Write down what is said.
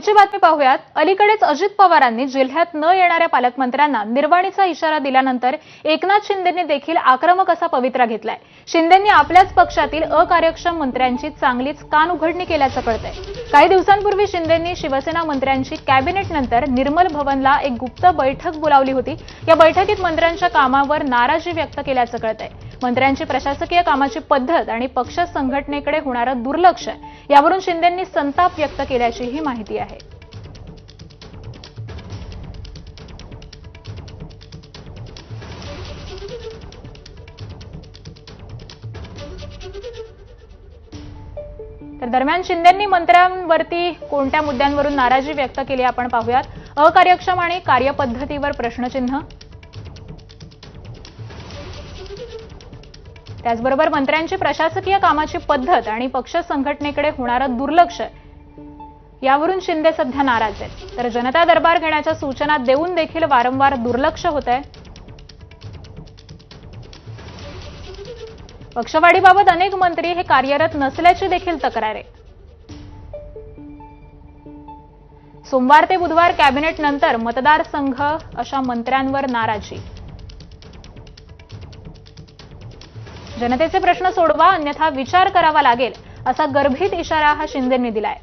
पुढची बातमी पाहूयात. अलीकडेच अजित पवारांनी जिल्ह्यात न येणाऱ्या पालकमंत्र्यांना निर्वाणीचा इशारा दिल्यानंतर एकनाथ शिंदेंनी देखील आक्रमक असा पवित्रा घेतलाय. शिंदेंनी आपल्याच पक्षातील अकार्यक्षम मंत्र्यांची चांगलीच कान उघडणी केल्याचं कळतंय. काही दिवसांपूर्वी शिंदेंनी शिवसेना मंत्र्यांची कॅबिनेट नंतर निर्मल भवनला एक गुप्त बैठक बोलावली होती. या बैठकीत मंत्र्यांच्या कामावर नाराजी व्यक्त केल्याचं कळतंय. मंत्र्यांची प्रशासकीय कामाची पद्धत आणि पक्ष संघटनेकडे होणारं दुर्लक्ष यावरून शिंदेंनी संताप व्यक्त केल्याचीही माहिती आहे. तर दरम्यान शिंदेंनी मंत्र्यांवरती कोणत्या मुद्द्यांवरून नाराजी व्यक्त केली आपण पाहूयात. अकार्यक्षम आणि कार्यपद्धतीवर प्रश्नचिन्ह. त्याचबरोबर मंत्र्यांची प्रशासकीय कामाची पद्धत आणि पक्ष संघटनेकडे होणारं दुर्लक्ष यावरून शिंदे सध्या नाराज आहेत. तर जनता दरबार घेण्याच्या सूचना देऊन देखील वारंवार दुर्लक्ष होत आहे. पक्षवाढीबाबत अनेक मंत्री हे कार्यरत नसल्याची देखील तक्रार आहे. सोमवार ते बुधवार कॅबिनेट नंतर मतदारसंघ अशा मंत्र्यांवर नाराजी. जनतेचे प्रश्न सोडवा अन्यथा विचार करावा लागेल असा गर्भित इशारा हा शिंदेंनी दिलाय.